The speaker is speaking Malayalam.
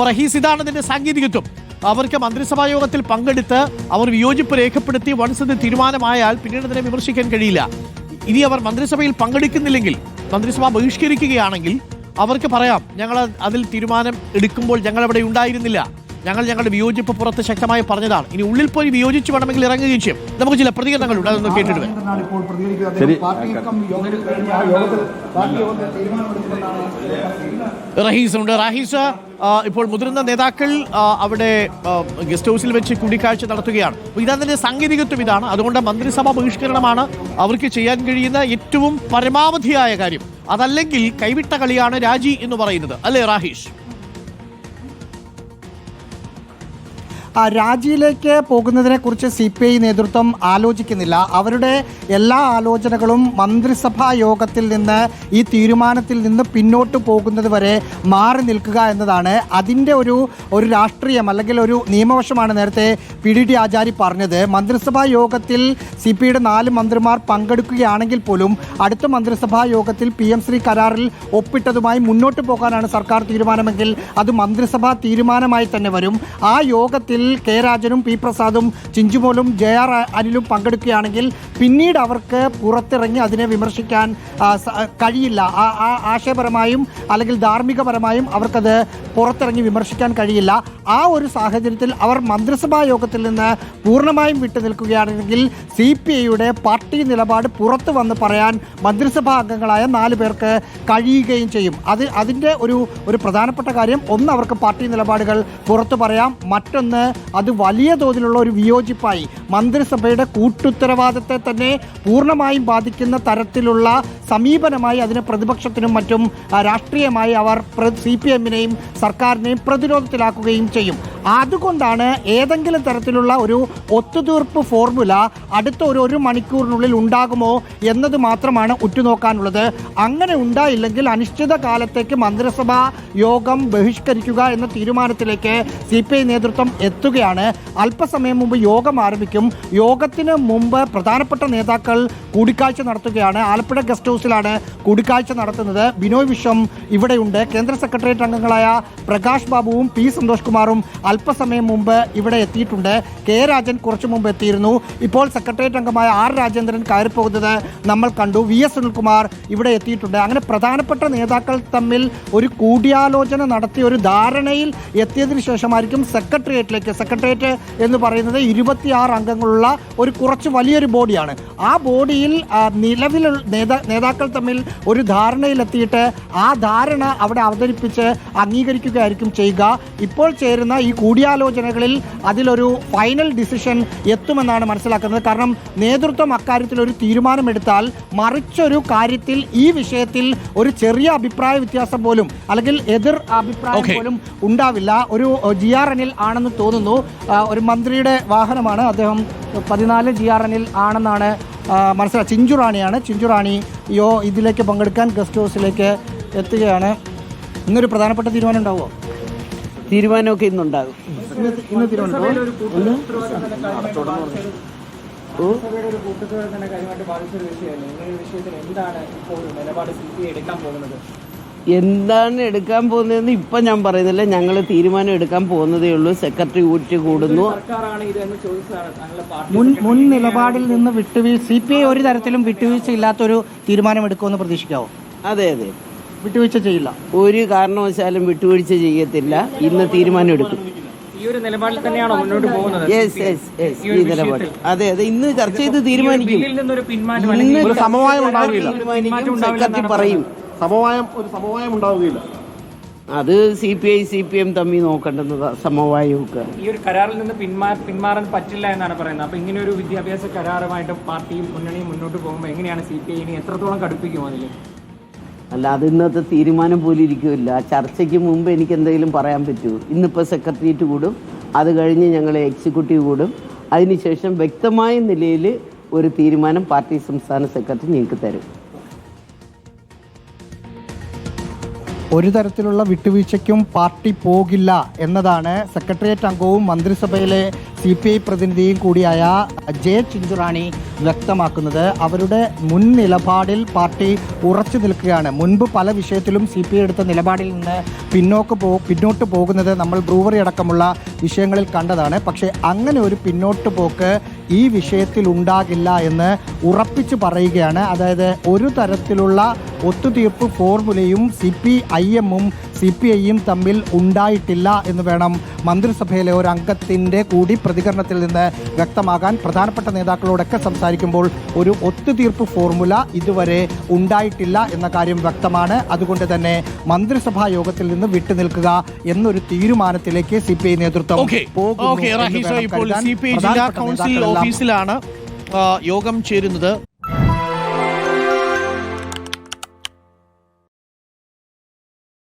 അപ്പോൾ റഹീസ് ഇതാണ് സാങ്കേതികത്വം. അവർക്ക് മന്ത്രിസഭാ യോഗത്തിൽ പങ്കെടുത്ത് അവർ വിയോജിപ്പ് രേഖപ്പെടുത്തി വൺസ് ഇത് തീരുമാനമായാൽ പിന്നീട് അതിനെ വിമർശിക്കാൻ കഴിയില്ല. ഇനി അവർ മന്ത്രിസഭയിൽ പങ്കെടുക്കുന്നില്ലെങ്കിൽ മന്ത്രിസഭ ബഹിഷ്കരിക്കുകയാണെങ്കിൽ അവർക്ക് പറയാം ഞങ്ങൾ അതിൽ തീരുമാനം എടുക്കുമ്പോൾ ഞങ്ങൾ അവിടെ ഉണ്ടായിരുന്നില്ല. ഞങ്ങൾ ഞങ്ങളുടെ വിയോജിപ്പ് പുറത്ത് ശക്തമായി പറഞ്ഞതാണ്. ഇനി ഉള്ളിൽ പോയി വിയോജിച്ച് വേണമെങ്കിൽ ഇറങ്ങുകയും ചെയ്യും. നമുക്ക് ചില പ്രതികരണങ്ങളുണ്ട് അതൊന്ന് കേട്ടിട്ട് റഹീസ് ഉണ്ട് റഹീസ് ഇപ്പോൾ മുതിർന്ന നേതാക്കൾ അവിടെ ഗസ്റ്റ് ഹൗസിൽ വെച്ച് കൂടിക്കാഴ്ച നടത്തുകയാണ്. ഇതാണ് ഇതതിന്റെ സാങ്കേതികത്വം ഇതാണ്. അതുകൊണ്ട് മന്ത്രിസഭാ ബഹിഷ്കരണമാണ് അവർക്ക് ചെയ്യാൻ കഴിയുന്ന ഏറ്റവും പരമാവധിയായ കാര്യം. അതല്ലെങ്കിൽ കൈവിട്ട കളിയാണ് രാജി എന്ന് പറയുന്നത്. അല്ലേ റാഹീഷ് രാജിയിലേക്ക് പോകുന്നതിനെ കുറിച്ച് സി പി ഐ നേതൃത്വം ആലോചിക്കുന്നില്ല. അവരുടെ എല്ലാ ആലോചനകളും മന്ത്രിസഭാ യോഗത്തിൽ നിന്ന് ഈ തീരുമാനത്തിൽ നിന്ന് പിന്നോട്ട് പോകുന്നത് വരെ മാറി നിൽക്കുക എന്നതാണ് അതിന്റെ ഒരു ഒരു രാഷ്ട്രീയം അല്ലെങ്കിൽ ഒരു നിയമവശമാണ് നേരത്തെ പി ഡി ടി ആചാരി പറഞ്ഞത്. മന്ത്രിസഭാ യോഗത്തിൽ സി പി ഐയുടെ നാല് മന്ത്രിമാർ പങ്കെടുക്കുകയാണെങ്കിൽ പോലും അടുത്ത മന്ത്രിസഭാ യോഗത്തിൽ പി എം ശ്രീ കരാറിൽ ഒപ്പിട്ടതുമായി മുന്നോട്ട് പോകാനാണ് സർക്കാർ തീരുമാനമെങ്കിൽ അത് മന്ത്രിസഭാ തീരുമാനമായി തന്നെ വരും. ആ യോഗത്തിൽ കെ രാജനും പി പ്രസാദും ചിഞ്ചുമോലും ജെ ആർ അനിലും പങ്കെടുക്കുകയാണെങ്കിൽ പിന്നീട് അവർക്ക് പുറത്തിറങ്ങി അതിനെ വിമർശിക്കാൻ കഴിയില്ല. ആശയപരമായും അല്ലെങ്കിൽ ധാർമ്മികപരമായും അവർക്കത് പുറത്തിറങ്ങി വിമർശിക്കാൻ കഴിയില്ല. ആ ഒരു സാഹചര്യത്തിൽ അവർ മന്ത്രിസഭാ യോഗത്തിൽ നിന്ന് പൂർണമായും വിട്ടു നിൽക്കുകയാണെങ്കിൽ സി പി ഐയുടെ പാർട്ടി നിലപാട് പുറത്തു വന്ന് പറയാൻ മന്ത്രിസഭാ അംഗങ്ങളായ നാല് പേർക്ക് കഴിയുകയും ചെയ്യും. അത് അതിന്റെ ഒരു ഒരു പ്രധാനപ്പെട്ട കാര്യം ഒന്ന് അവർക്ക് പാർട്ടി നിലപാടുകൾ പുറത്തു പറയാം. മറ്റൊന്ന് അത് വലിയ തോതിലുള്ള ഒരു വിയോജിപ്പായി. മന്ത്രിസഭയുടെ കൂട്ടുത്തരവാദത്തെ തന്നെ പൂർണമായും ബാധിക്കുന്ന തരത്തിലുള്ള സമീപനമായി അതിന് പ്രതിപക്ഷത്തിനും മറ്റും രാഷ്ട്രീയമായി അവർ സി പി എമ്മിനെയും സർക്കാരിനെയും പ്രതിരോധത്തിലാക്കുകയും ചെയ്യും. അതുകൊണ്ടാണ് ഏതെങ്കിലും തരത്തിലുള്ള ഒരു ഒത്തുതീർപ്പ് ഫോർമുല അടുത്ത ഒരു ഒരു മണിക്കൂറിനുള്ളിൽ ഉണ്ടാകുമോ എന്നത് മാത്രമാണ് ഉറ്റുനോക്കാനുള്ളത്. അങ്ങനെ ഉണ്ടായില്ലെങ്കിൽ അനിശ്ചിത കാലത്തേക്ക് മന്ത്രിസഭാ യോഗം ബഹിഷ്കരിക്കുക എന്ന തീരുമാനത്തിലേക്ക് സി പി ഐ നേതൃത്വം എത്തുകയാണ്. അല്പസമയം മുമ്പ് യോഗം ആരംഭിക്കും. യോഗത്തിന് മുമ്പ് പ്രധാനപ്പെട്ട നേതാക്കൾ കൂടിക്കാഴ്ച നടത്തുകയാണ്. ആലപ്പുഴ ഗസ്റ്റ് ഹൗസിലാണ് കൂടിക്കാഴ്ച നടത്തുന്നത്. ബിനോയ് വിശ്വം ഇവിടെയുണ്ട്. കേന്ദ്ര സെക്രട്ടേറിയറ്റ് അംഗങ്ങളായ പ്രകാശ് ബാബുവും പി സന്തോഷ് കുമാറും അല്പസമയം മുമ്പ് ഇവിടെ എത്തിയിട്ടുണ്ട്. കെ രാജൻ കുറച്ചു മുമ്പ് എത്തിയിരുന്നു. ഇപ്പോൾ സെക്രട്ടേറിയറ്റ് അംഗമായ ആർ രാജേന്ദ്രൻ കയറിപ്പോകുന്നത് നമ്മൾ കണ്ടു. വി എസ് സുനിൽകുമാർ ഇവിടെ എത്തിയിട്ടുണ്ട്. അങ്ങനെ പ്രധാനപ്പെട്ട നേതാക്കൾ തമ്മിൽ ഒരു കൂടിയാലോചന നടത്തിയ ഒരു ധാരണയിൽ എത്തിയതിന് ശേഷമായിരിക്കും സെക്രട്ടേറിയറ്റിലേക്ക്. സെക്രട്ടേറിയറ്റ് എന്ന് പറയുന്നത് ഇരുപത്തിയാറ് അംഗങ്ങളുള്ള ഒരു കുറച്ച് വലിയൊരു ബോഡിയാണ്. ആ ബോഡിയിൽ നിലവിൽ നേതാ നേതാക്കൾ തമ്മിൽ ഒരു ധാരണയിലെത്തിയിട്ട് ആ ധാരണ അവിടെ അവതരിപ്പിച്ച് അംഗീകരിക്കുകയായിരിക്കും ചെയ്യുക. ഇപ്പോൾ ചേരുന്ന ഈ കൂടിയാലോചനകളിൽ അതിലൊരു ഫൈനൽ ഡിസിഷൻ എത്തുമെന്നാണ് മനസ്സിലാക്കുന്നത്. കാരണം നേതൃത്വം അക്കാര്യത്തിൽ ഒരു തീരുമാനമെടുത്താൽ മറിച്ചൊരു കാര്യത്തിൽ ഈ വിഷയത്തിൽ ഒരു ചെറിയ അഭിപ്രായ വ്യത്യാസം പോലും അല്ലെങ്കിൽ എതിർ അഭിപ്രായം പോലും ഉണ്ടാവില്ല. ഒരു ജി ആർ എനിൽ ആണെന്ന് തോന്നുന്നു. ഒരു മന്ത്രിയുടെ വാഹനമാണ്. അദ്ദേഹം പതിനാല് ജി ആർ എനിൽ ആണെന്നാണ് മനസ്സിലാ ചിഞ്ചുറാണിയാണ് ചിഞ്ചുറാണി യോ ഇതിലേക്ക് പങ്കെടുക്കാൻ ഗസ്റ്റ് ഹൗസിലേക്ക് എത്തുകയാണ്. ഇന്നൊരു പ്രധാനപ്പെട്ട തീരുമാനം ഉണ്ടാവുമോ? തീരുമാനമൊക്കെ ഇന്നുണ്ടാകും. ഇന്ന് തീരുമാനം എന്താണ് എടുക്കാൻ പോകുന്നത് എന്താണ് എടുക്കാൻ പോകുന്നതെന്ന് ഇപ്പൊ ഞാൻ പറയുന്നില്ല. ഞങ്ങൾ തീരുമാനം എടുക്കാൻ പോകുന്നതേ ഉള്ളൂ. സെക്രട്ടറി ഊറ്റി കൂടുന്നു. മുൻ നിലപാടിൽ നിന്ന് വിട്ടുവീഴ്ച സി പി ഐ ഒരു തരത്തിലും വിട്ടുവീഴ്ച ഇല്ലാത്തൊരു തീരുമാനം എടുക്കുമെന്ന് പ്രതീക്ഷിക്കാവോ? അതെ അതെ. വിട്ടുവീഴ്ച ചെയ്യില്ല. ഒരു കാരണവശാലും വിട്ടുവീഴ്ച ചെയ്യത്തില്ല. ഇന്ന് തീരുമാനം എടുക്കും. ഈ ഒരു നിലപാടിൽ തന്നെയാണോ മുന്നോട്ട് പോകുന്നത്? യെസ് യെസ് യെസ് ഈ നിലപാട്. അതെ അതെ. ഇന്ന് ചർച്ച ചെയ്ത് തീരുമാനിക്കും. ബില്ലിൽ നിന്നൊരു പിന്മാറ്റം ഇന്ന് അല്ലെങ്കിൽ ഒരു സമവായം ഉണ്ടാവുകയില്ല. തീരുമാനിക്കും സെക്രട്ടറി പറയും. സമവായം ഒരു സമവായം ഉണ്ടാവുകയില്ല. അത് C P I C P M തമ്മിൽ നോക്കേണ്ടത് സമവായമൊക്കെ ഈ ഒരു കരാറിൽ നിന്ന് പിന്മാ പിന്മാറാൻ പറ്റില്ല എന്നാണ് പറയുന്നത്. അപ്പൊ ഇങ്ങനെ ഒരു വിദ്യാഭ്യാസ കരാറുമായിട്ട് പാർട്ടിയും മുന്നണിയും മുന്നോട്ട് പോകുമ്പോൾ എങ്ങനെയാണ് സി പി ഐ എത്രത്തോളം കടുപ്പിക്കും അതിൽ അല്ല അത് ഇന്നത്തെ തീരുമാനം പോലും ഇരിക്കുമില്ല ചർച്ചയ്ക്ക് മുമ്പ് എനിക്ക് എന്തെങ്കിലും പറയാൻ പറ്റുമോ ഇന്നിപ്പോൾ സെക്രട്ടേറിയറ്റ് കൂടും അത് കഴിഞ്ഞ് ഞങ്ങൾ എക്സിക്യൂട്ടീവ് കൂടും. അതിനുശേഷം വ്യക്തമായ നിലയിൽ ഒരു തീരുമാനം പാർട്ടി സംസ്ഥാന സെക്രട്ടറി ഞങ്ങൾക്ക് തരും ഒരു തരത്തിലുള്ള വിട്ടുവീഴ്ചയ്ക്കും പാർട്ടി പോകില്ല എന്നതാണ് സെക്രട്ടേറിയറ്റ് അംഗവും മന്ത്രിസഭയിലെ സി പി ഐ പ്രതിനിധിയും കൂടിയായ ജെ ചിഞ്ചുറാണി വ്യക്തമാക്കുന്നത്. അവരുടെ മുൻ നിലപാടിൽ പാർട്ടി ഉറച്ചു നിൽക്കുകയാണ്. മുൻപ് പല വിഷയത്തിലും സി പി ഐ എടുത്ത നിലപാടിൽ നിന്ന് പിന്നോക്ക് പോ പിന്നോട്ട് പോകുന്നത് നമ്മൾ ബ്രൂവറി അടക്കമുള്ള വിഷയങ്ങളിൽ കണ്ടതാണ്. പക്ഷേ അങ്ങനെ ഒരു പിന്നോട്ട് പോക്ക് ഈ വിഷയത്തിൽ ഉണ്ടാകില്ല എന്ന് ഉറപ്പിച്ചു പറയുകയാണ്. അതായത് ഒരു തരത്തിലുള്ള ഒത്തുതീർപ്പ് ഫോർമുലയും സി പി ഐ എമ്മും സി പി ഐയും തമ്മിൽ ഉണ്ടായിട്ടില്ല എന്ന് വേണം മന്ത്രിസഭയിലെ ഒരു അംഗത്തിന്റെ കൂടി പ്രതികരണത്തിൽ നിന്ന് വ്യക്തമാകാൻ പ്രധാനപ്പെട്ട നേതാക്കളോടൊക്കെ സംസാരിക്കുമ്പോൾ ഒരു ഒത്തുതീർപ്പ് ഫോർമുല ഇതുവരെ ഉണ്ടായിട്ടില്ല എന്ന കാര്യം വ്യക്തമാണ്. അതുകൊണ്ട് തന്നെ മന്ത്രിസഭാ യോഗത്തിൽ നിന്ന് വിട്ടുനിൽക്കുക എന്നൊരു തീരുമാനത്തിലേക്ക് സി പി ഐ നേതൃത്വം പോകുന്നു ഓഫീസിലാണ് യോഗം ചേരുന്നത്.